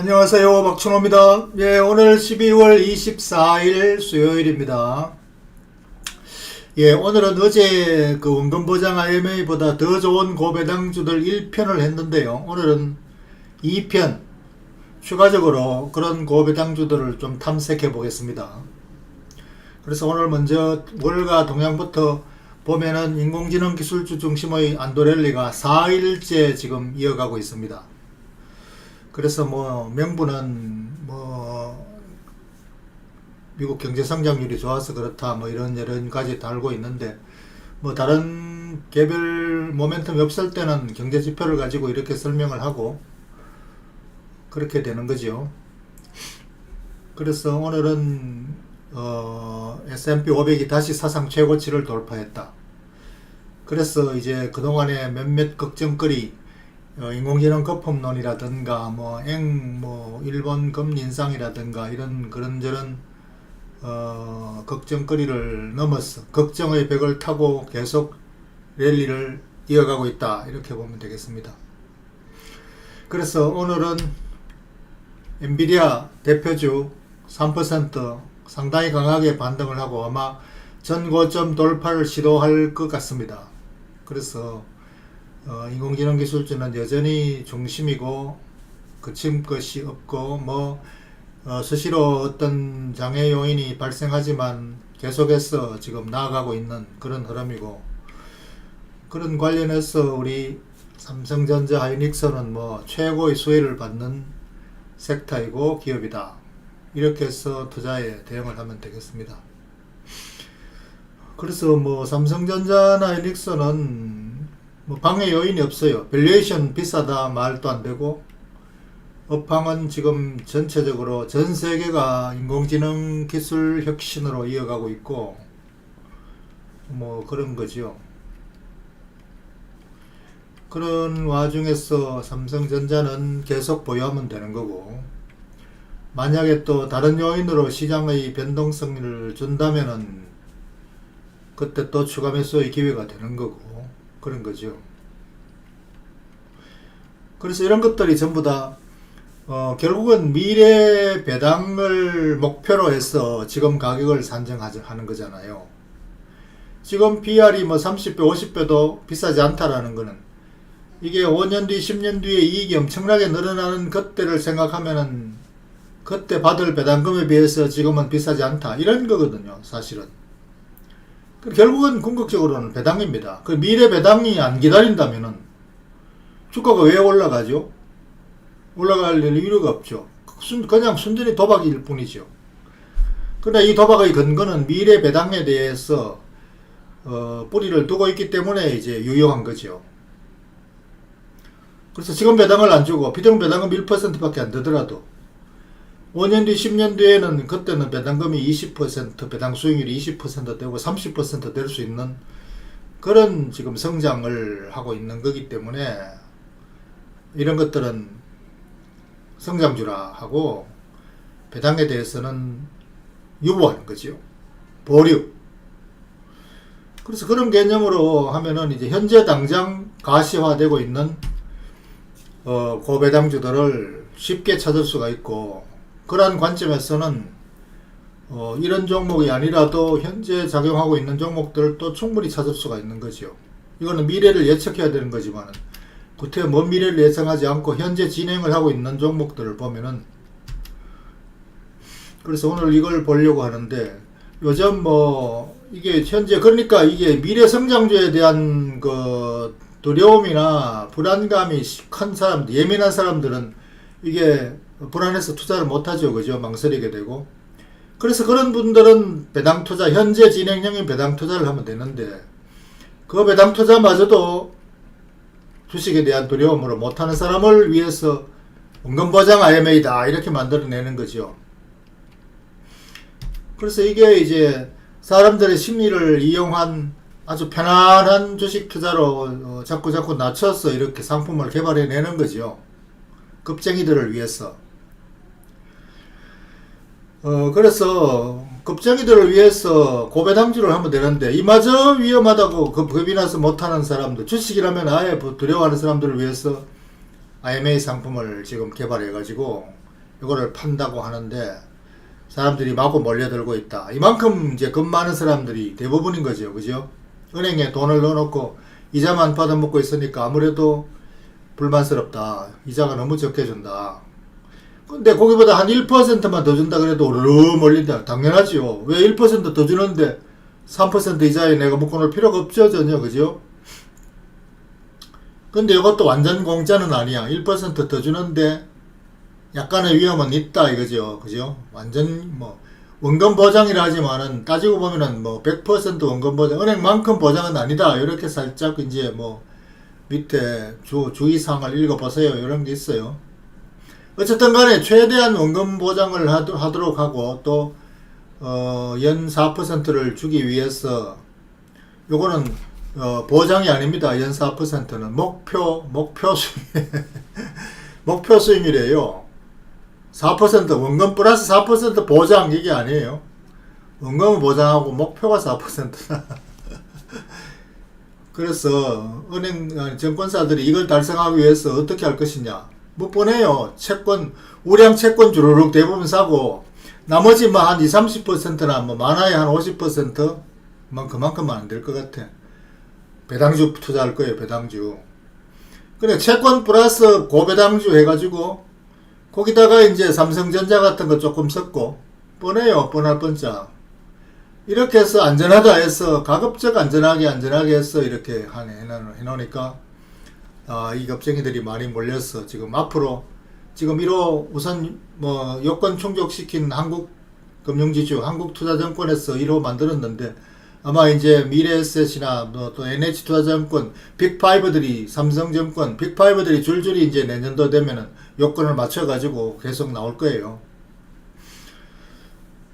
안녕하세요. 박춘호입니다. 예, 오늘 12월 24일 수요일입니다. 예, 오늘은 어제 그 원금보장 IMA보다 더 좋은 고배당주들 1편을 했는데요. 오늘은 2편, 추가적으로 그런 고배당주들을 좀 탐색해 보겠습니다. 그래서 오늘 먼저 월가 동향부터 보면은 인공지능 기술주 중심의 안도렐리가 4일째 지금 이어가고 있습니다. 그래서 뭐 명분은 뭐 미국 경제 성장률이 좋아서 그렇다 뭐 이런 여러 가지 달고 있는데 뭐 다른 개별 모멘텀이 없을 때는 경제 지표를 가지고 이렇게 설명을 하고 그렇게 되는 거죠. 그래서 오늘은 어, S&P 500이 다시 사상 최고치를 돌파했다. 그래서 이제 그동안에 몇몇 걱정거리 어, 인공지능 거품론이라든가 뭐 eng 뭐 일본 금리 인상이라든가 이런 그런저런 어, 걱정거리를 넘어서 걱정의 벽을 타고 계속 랠리를 이어가고 있다 이렇게 보면 되겠습니다. 그래서 오늘은 엔비디아 대표주 3% 상당히 강하게 반등을 하고 아마 전고점 돌파를 시도할 것 같습니다. 그래서 어, 인공지능 기술주는 여전히 중심이고 그칠 것이 없고 뭐 어, 수시로 어떤 장애 요인이 발생하지만 계속해서 지금 나아가고 있는 그런 흐름이고 그런 관련해서 우리 삼성전자 하이닉스는 뭐 최고의 수혜를 받는 섹터이고 기업이다. 이렇게 해서 투자에 대응을 하면 되겠습니다. 그래서 뭐 삼성전자나 하이닉스는 뭐 방해 요인이 없어요. 밸류에이션 비싸다 말도 안 되고 업황은 지금 전체적으로 전 세계가 인공지능 기술 혁신으로 이어가고 있고 뭐 그런 거죠. 그런 와중에서 삼성전자는 계속 보유하면 되는 거고 만약에 또 다른 요인으로 시장의 변동성을 준다면은 그때 또 추가 매수의 기회가 되는 거고 그런 거죠. 그래서 이런 것들이 전부 다 어, 결국은 미래 배당을 목표로 해서 지금 가격을 산정하는 거잖아요. 지금 PR이 뭐 30배, 50배도 비싸지 않다라는 거는 이게 5년 뒤, 10년 뒤에 이익이 엄청나게 늘어나는 그때를 생각하면은 그때 받을 배당금에 비해서 지금은 비싸지 않다. 이런 거거든요, 사실은. 그 결국은 궁극적으로는 배당입니다. 그 미래 배당이 안 기다린다면은 주가가 왜 올라가죠? 올라갈 이유가 없죠. 순- 그냥 순전히 도박일 뿐이죠. 그러나 이 도박의 근거는 미래 배당에 대해서 어, 뿌리를 두고 있기 때문에 이제 유효한 거죠. 그래서 지금 배당을 안 주고 비중 배당금 1%밖에 안 되더라도 5년 뒤, 10년 뒤에는 그때는 배당금이 20%, 배당 수익률이 20% 되고 30%될 수 있는 그런 지금 성장을 하고 있는 거기 때문에 이런 것들은 성장주라 하고 배당에 대해서는 유보하는 거죠. 보류. 그래서 그런 개념으로 하면은 이제 현재 당장 가시화되고 있는 어, 고배당주들을 쉽게 찾을 수가 있고 그러한 관점에서는 어, 이런 종목이 아니라도 현재 작용하고 있는 종목들을 또 충분히 찾을 수가 있는 거죠. 이거는 미래를 예측해야 되는 거지만 구태 먼 미래를 예상하지 않고 현재 진행을 하고 있는 종목들을 보면은 그래서 오늘 이걸 보려고 하는데 요즘 뭐 이게 현재 그러니까 이게 미래 성장주에 대한 그 두려움이나 불안감이 큰 사람들 예민한 사람들은 이게 불안해서 투자를 못하죠. 그죠? 망설이게 되고. 그래서 그런 분들은 배당 투자 현재 진행형인 배당 투자를 하면 되는데 그 배당 투자마저도 주식에 대한 두려움으로 못하는 사람을 위해서 원금보장 IMA다 이렇게 만들어내는 거죠. 그래서 이게 이제 사람들의 심리를 이용한 아주 편안한 주식 투자로 어, 자꾸 자꾸 낮춰서 이렇게 상품을 개발해내는 거죠. 급쟁이들을 위해서. 어, 그래서 급쟁이들을 위해서 고배당주를 하면 되는데 이마저 위험하다고 그 겁이 나서 못하는 사람들 주식이라면 아예 뭐 두려워하는 사람들을 위해서 IMA 상품을 지금 개발해 가지고 이거를 판다고 하는데 사람들이 마구 몰려들고 있다. 이만큼 이제 금 많은 사람들이 대부분인 거죠. 그죠? 은행에 돈을 넣어놓고 이자만 받아먹고 있으니까 아무래도 불만스럽다. 이자가 너무 적게 준다. 근데 거기보다 한 1%만 더 준다 그래도 오르르 몰린다. 당연하지요. 왜 1%더 주는데 3% 이자에 내가 묶어놓을 필요가 없죠, 전혀. 그죠? 근데 이것도 완전 공짜는 아니야. 1%더 주는데 약간의 위험은 있다 이거죠. 그죠? 완전 뭐 원금 보장이라 하지만은 따지고 보면은 뭐 100% 원금 보장, 은행만큼 보장은 아니다. 이렇게 살짝 이제 뭐 밑에 주, 주의사항을 읽어보세요. 이런 게 있어요. 어쨌든 간에 최대한 원금 보장을 하도, 하도록 하고 또, 어, 연 4%를 주기 위해서 요거는 어, 보장이 아닙니다. 연 4%는 목표, 목표 수익, 목표 수익률이에요. 4% 원금 플러스 4% 보장 이게 아니에요. 원금은 보장하고 목표가 4%다. 그래서 은행 어, 증권사들이 이걸 달성하기 위해서 어떻게 할 것이냐? 못 보내요. 채권 우량 채권 주르륵 대부분 사고 나머지 뭐 한 2, 30%나 뭐 많아야 한 50%만 그만큼만 안될 것 같아. 배당주 투자할 거예요. 배당주. 근데 채권 플러스 고배당주 해가지고 거기다가 이제 삼성전자 같은 거 조금 섞고 뻔해요. 뻔할 뻔짜. 이렇게 해서 안전하다 해서 가급적 안전하게 안전하게 해서 이렇게 해놓- 해놓으니까 아, 이 겁쟁이들이 많이 몰렸어. 지금 앞으로 지금 1호 우선 뭐 요건 충족시킨 한국 금융지주 한국투자증권에서 1호 만들었는데 아마 이제 미래에셋이나 뭐 또 NH투자증권 빅5들이 삼성증권 빅5들이 줄줄이 이제 내년도 되면은 요건을 맞춰가지고 계속 나올 거예요.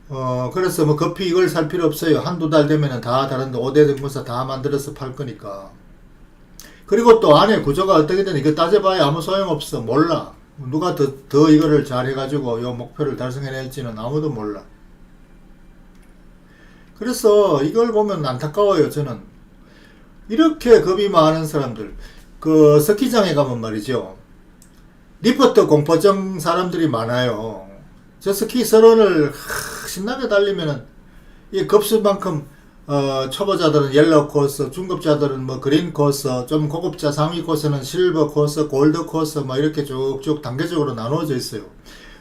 어, 그래서 뭐 급히 이걸 살 필요 없어요. 한두 달 되면은 다 다른데 5대 증권사 다 만들어서 팔 거니까. 그리고 또 안에 구조가 어떻게든 이거 따져봐야 아무 소용없어. 몰라. 누가 더, 더 이거를 잘 해가지고 요 목표를 달성해낼지는 아무도 몰라. 그래서 이걸 보면 안타까워요, 저는. 이렇게 겁이 많은 사람들. 그 스키장에 가면 말이죠. 리포트 공포증 사람들이 많아요. 저 스키 서론을 하, 신나게 달리면은 이 급수만큼 어, 초보자들은 옐로우 코스, 중급자들은 뭐 그린 코스, 좀 고급자 상위 코스는 실버 코스, 골드 코스 막 이렇게 쭉쭉 단계적으로 나누어져 있어요.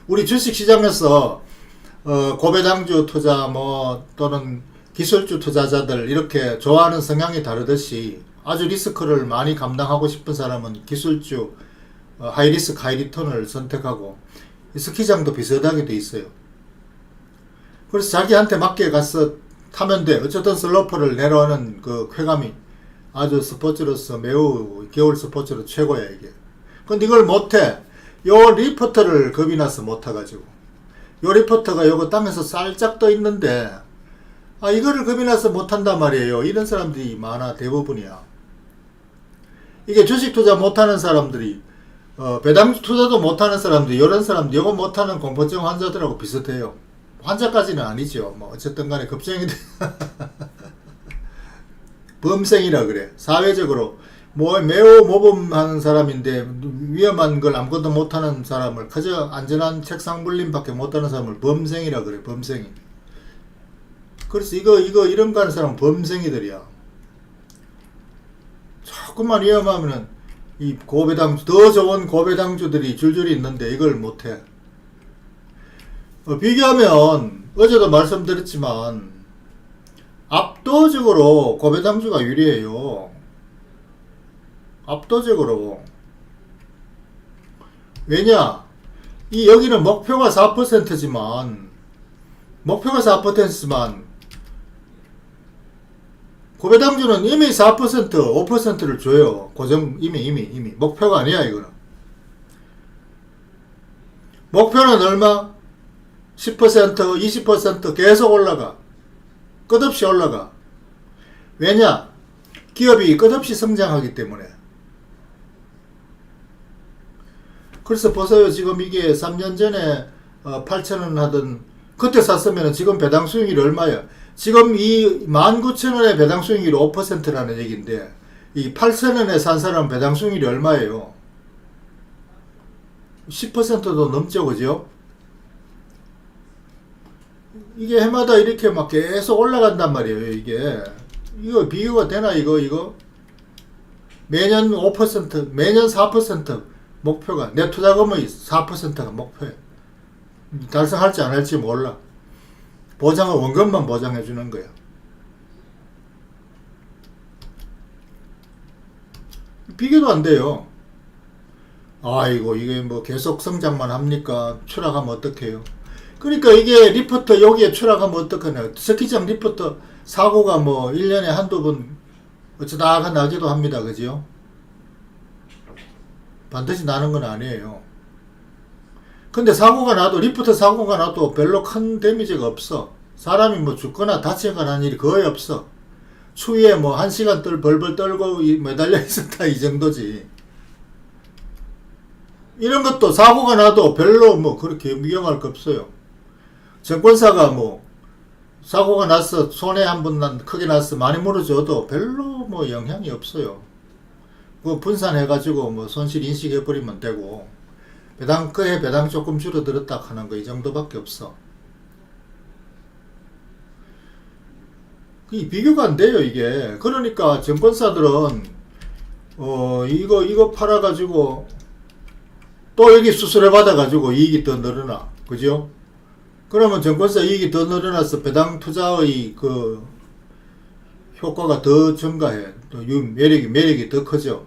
우리 주식 시장에서 어, 고배당주 투자 뭐 또는 기술주 투자자들 이렇게 좋아하는 성향이 다르듯이 아주 리스크를 많이 감당하고 싶은 사람은 기술주 어, 하이리스크 하이리턴을 선택하고 이 스키장도 비슷하게 돼 있어요. 그래서 자기한테 맞게 가서 타면 돼. 어쨌든 슬로프를 내려오는 그 쾌감이 아주 스포츠로서 매우 겨울 스포츠로 최고야 이게. 근데 이걸 못해. 요 리포터를 겁이 나서 못 타가지고. 요 리포터가 요거 땅에서 살짝 떠 있는데 아 이거를 겁이 나서 못 한단 말이에요. 이런 사람들이 많아 대부분이야. 이게 주식 투자 못하는 사람들이 어, 배당 투자도 못하는 사람들, 이런 사람들, 이거 못하는 공포증 환자들하고 비슷해요. 환자까지는 아니죠. 뭐, 어쨌든 간에 급쟁이들. 범생이라 그래. 사회적으로. 뭐, 매우 모범하는 사람인데, 위험한 걸 아무것도 못하는 사람을, 그저 안전한 책상 불림밖에 못하는 사람을 범생이라 그래, 범생이. 그래서 이거, 이거, 이런 거 하는 사람은 범생이들이야. 조금만 위험하면은, 이 고배당주, 더 좋은 고배당주들이 줄줄이 있는데 이걸 못해. 어, 비교하면, 어제도 말씀드렸지만, 압도적으로 고배당주가 유리해요. 압도적으로. 왜냐? 이 여기는 목표가 4%지만, 목표가 4%지만, 고배당주는 이미 4%, 5%를 줘요. 고정, 이미, 이미, 이미. 목표가 아니야, 이거는. 목표는 얼마? 10%, 20% 계속 올라가. 끝없이 올라가. 왜냐? 기업이 끝없이 성장하기 때문에. 그래서 보세요. 지금 이게 3년 전에 8,000원 하던, 그때 샀으면 지금 배당 수익률이 얼마야? 지금 이 19,000원의 배당 수익률이 5%라는 얘기인데, 이 8,000원에 산 사람 배당 수익률이 얼마예요? 10%도 넘죠, 그죠? 이게 해마다 이렇게 막 계속 올라간단 말이에요, 이게. 이거 비교가 되나, 이거, 이거? 매년 5%, 매년 4% 목표가, 내 투자금의 4%가 목표예요. 달성할지 안 할지 몰라. 보장은 원금만 보장해 주는 거야. 비교도 안 돼요. 아이고, 이게 뭐 계속 성장만 합니까? 추락하면 어떡해요? 그러니까 이게 리포터 여기에 추락하면 어떡하냐. 스키장 리포터 사고가 뭐 1년에 한두 번 어쩌다가 나기도 합니다. 그죠? 반드시 나는 건 아니에요. 근데 사고가 나도, 리프트 사고가 나도 별로 큰 데미지가 없어. 사람이 뭐 죽거나 다치거나 하는 일이 거의 없어. 추위에 뭐 한 시간 떨, 벌벌 떨고 이- 매달려 있었다 이 정도지. 이런 것도 사고가 나도 별로 뭐 그렇게 위험할 거 없어요. 정권사가 뭐 사고가 났어 손해 한 번 난 크게 났어 많이 물어줘도 별로 뭐 영향이 없어요. 그 분산해가지고 뭐 손실 인식해버리면 되고 배당 그해 배당 조금 줄어들었다 하는 거 이 정도밖에 없어. 이 비교가 안 돼요 이게. 그러니까 정권사들은 어 이거 이거 팔아가지고 또 여기 수수료 받아가지고 이익이 더 늘어나, 그죠? 그러면 정권사 이익이 더 늘어나서 배당 투자의 그 효과가 더 증가해. 또 유- 매력이 매력이 더 커져.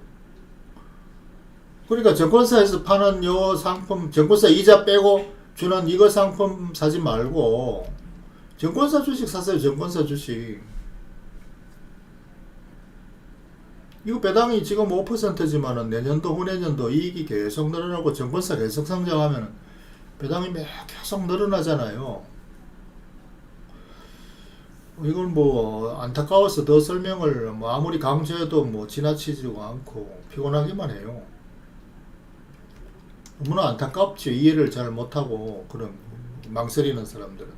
그러니까 정권사에서 파는 요 상품, 정권사 이자 빼고 주는 이거 상품 사지 말고 정권사 주식 사세요. 정권사 주식. 이거 배당이 지금 5%지만은 내년도 후내년도 이익이 계속 늘어나고 정권사 계속 성장하면은 배당이 매- 계속 늘어나잖아요. 이건 뭐 안타까워서 더 설명을 뭐 아무리 강조해도 뭐 지나치지도 않고 피곤하기만 해요. 너무나 안타깝죠. 이해를 잘 못하고 그런 망설이는 사람들은.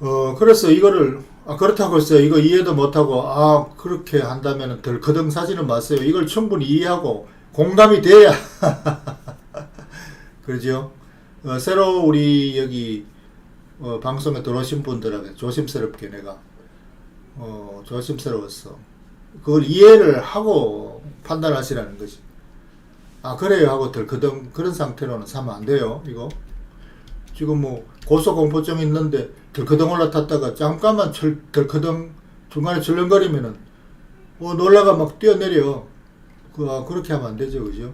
어 그래서 이거를 아, 그렇다고 했어요. 이거 이해도 못하고 아 그렇게 한다면 덜커덩 사지는 마세요. 이걸 충분히 이해하고 공감이 돼야 그러죠. 어, 새로 우리 여기 어, 방송에 들어오신 분들에게 조심스럽게 내가 어, 조심스러웠어. 그걸 이해를 하고 판단하시라는 거지. 아 그래요 하고 덜커덩 그런 상태로는 사면 안 돼요. 이거 지금 뭐 고소공포증 있는데 덜커덩 올라탔다가 잠깐만 철, 덜커덩 중간에 출렁거리면은 어 놀라가 막 뛰어내려 그 아, 그렇게 하면 안 되죠 그죠?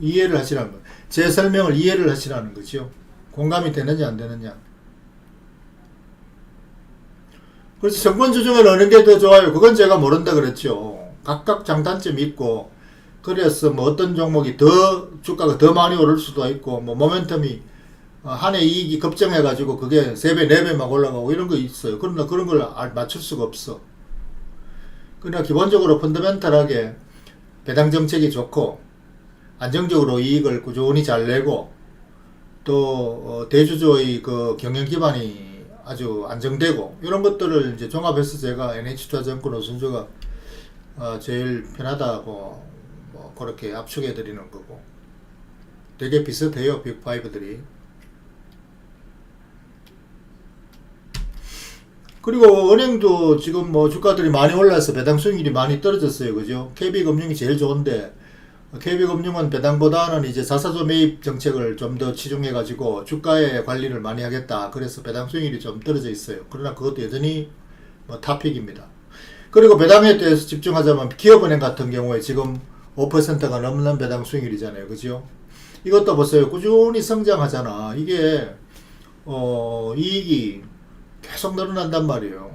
이해를 하시라는 거예요 제 설명을 이해를 하시라는 거죠. 공감이 되느냐 안 되느냐. 그래서 정권주 중에 어느 게 더 좋아요? 그건 제가 모른다 그랬죠. 각각 장단점이 있고 그래서 뭐 어떤 종목이 더 주가가 더 많이 오를 수도 있고 뭐 모멘텀이 어, 한해 이익이 급증해가지고 그게 3배, 4배 막 올라가고 이런 거 있어요. 그러나 그런 걸 알- 맞출 수가 없어. 그러나 기본적으로 펀더멘탈하게 배당 정책이 좋고 안정적으로 이익을 꾸준히 잘 내고 또 어, 대주주의 그 경영 기반이 아주 안정되고 이런 것들을 이제 종합해서 제가 NH투자증권 우선주가 어, 제일 편하다고 뭐 그렇게 압축해 드리는 거고 되게 비슷해요 빅5들이 그리고 은행도 지금 뭐 주가들이 많이 올라서 배당 수익률이 많이 떨어졌어요. 그죠? KB금융이 제일 좋은데 KB금융은 배당보다는 이제 자사주 매입 정책을 좀 더 치중해 가지고 주가의 관리를 많이 하겠다. 그래서 배당 수익률이 좀 떨어져 있어요. 그러나 그것도 여전히 뭐 탑픽입니다. 그리고 배당에 대해서 집중하자면 기업은행 같은 경우에 지금 5%가 넘는 배당 수익률이잖아요. 그죠? 이것도 보세요. 꾸준히 성장하잖아. 이게 어 이익이 계속 늘어난단 말이에요.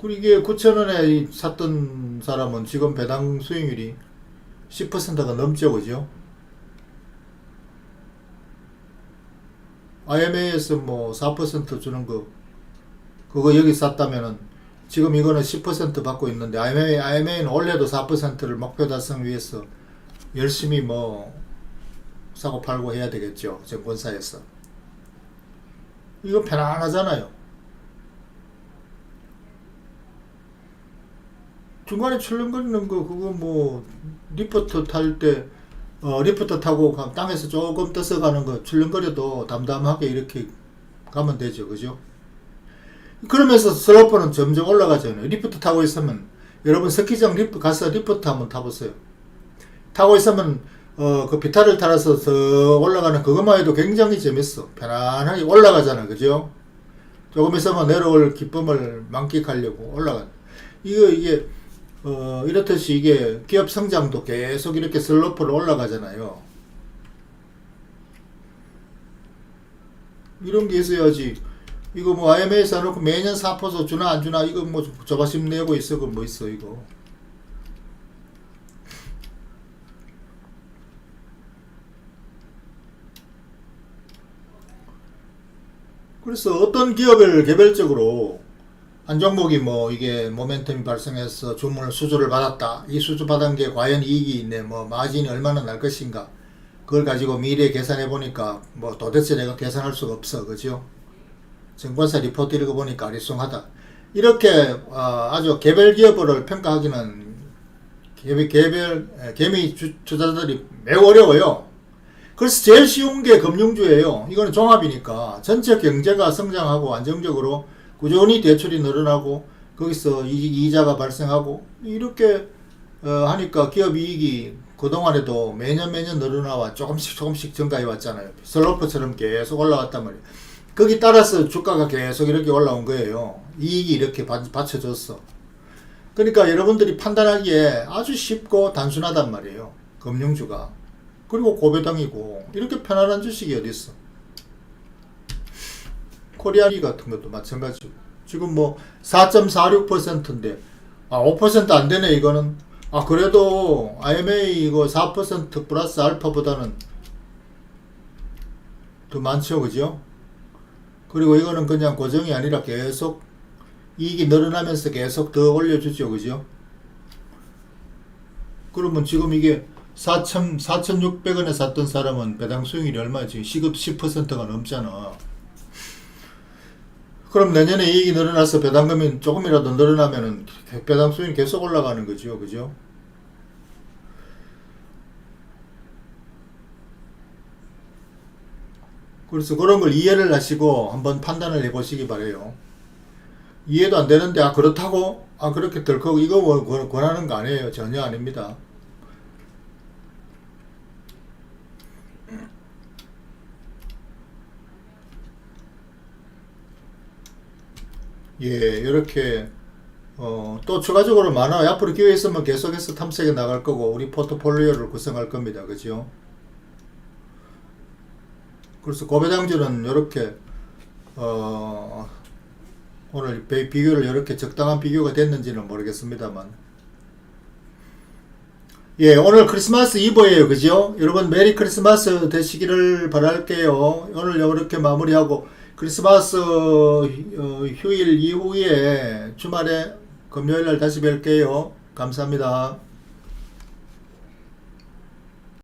그리고 이게 9천원에 샀던 사람은 지금 배당 수익률이 10%가 넘죠, 그죠? IMA에서 뭐 4% 주는 거, 그거 여기 샀다면은 지금 이거는 10% 받고 있는데 IMA, IMA는 올해도 4%를 목표 달성 위해서 열심히 뭐 사고 팔고 해야 되겠죠, 정권사에서. 이거 편안하잖아요. 중간에 출렁거리는 거 그거 뭐 리포트 탈 때 어, 리프트 타고 가- 땅에서 조금 떠서 가는 거 출렁거려도 담담하게 이렇게 가면 되죠. 그죠? 그러면서 슬로프는 점점 올라가잖아요. 리프트 타고 있으면 여러분 스키장 리프 가서 리프트 한번 타보세요. 타고 있으면 어, 그 비탈을 더 올라가는 그것만 해도 굉장히 재밌어. 편안하게 올라가잖아. 그죠? 조금 있으면 내려올 기쁨을 만끽하려고 올라가. 이거 이게 어, 이렇듯이 이게 기업 성장도 계속 이렇게 슬로프로 올라가잖아요. 이런 게 있어야지. 이거 뭐 IMA 사놓고 매년 4% 주나 안 주나 이거 뭐 조바심 내고 있어 그뭐 있어 이거. 그래서 어떤 기업을 개별적으로 한 종목이 뭐 이게 모멘텀이 발생해서 주문을 수주를 받았다. 이 수주 받은 게 과연 이익이 있네. 뭐 마진이 얼마나 날 것인가. 그걸 가지고 미래에 계산해 보니까 뭐 도대체 내가 계산할 수가 없어. 그죠? 증권사 리포트 이거 보니까 아리송하다. 이렇게 어, 아주 개별 기업을 평가하기는 개별, 개별 에, 개미 주, 투자자들이 매우 어려워요. 그래서 제일 쉬운 게 금융주예요. 이거는 종합이니까 전체 경제가 성장하고 안정적으로 꾸준히 대출이 늘어나고 거기서 이- 이자가 발생하고 이렇게 어, 하니까 기업 이익이 그동안에도 매년 매년 늘어나와 조금씩 조금씩 증가해 왔잖아요. 슬로프처럼 계속 올라갔단 말이에요. 거기 따라서 주가가 계속 이렇게 올라온 거예요. 이익이 이렇게 받, 받쳐졌어. 그러니까 여러분들이 판단하기에 아주 쉽고 단순하단 말이에요. 금융주가. 그리고 고배당이고 이렇게 편안한 주식이 어디 있어? 코리아리 같은 것도 마찬가지고 지금 뭐 4.46%인데 아 5%안 되네 이거는 아 그래도 IMA 이거 4% 플러스 알파보다는 더 많죠 그죠? 그리고 이거는 그냥 고정이 아니라 계속 이익이 늘어나면서 계속 더 올려주죠 그죠? 그러면 지금 이게 4천, 4,600원에 샀던 사람은 배당 수익률이 얼마지? 시급 10%가 넘잖아. 그럼 내년에 이익이 늘어나서 배당금이 조금이라도 늘어나면은 배당 수익이 계속 올라가는 거죠. 그죠? 그래서 그런 걸 이해를 하시고 한번 판단을 해 보시기 바래요. 이해도 안 되는데 아 그렇다고 아 그렇게 덜컥 이거 뭐 권- 권하는 거 아니에요. 전혀 아닙니다. 예, 이렇게 어, 또 추가적으로 많아요. 앞으로 기회 있으면 계속해서 탐색해 나갈 거고 우리 포트폴리오를 구성할 겁니다. 그죠? 그래서 고배당주는 이렇게 어, 오늘 비- 비교를 이렇게 적당한 비교가 됐는지는 모르겠습니다만 예, 오늘 크리스마스 이브예요. 그죠? 여러분 메리 크리스마스 되시기를 바랄게요. 오늘 이렇게 마무리하고 크리스마스 어, 휴일 이후에 주말에 금요일 날 다시 뵐게요. 감사합니다.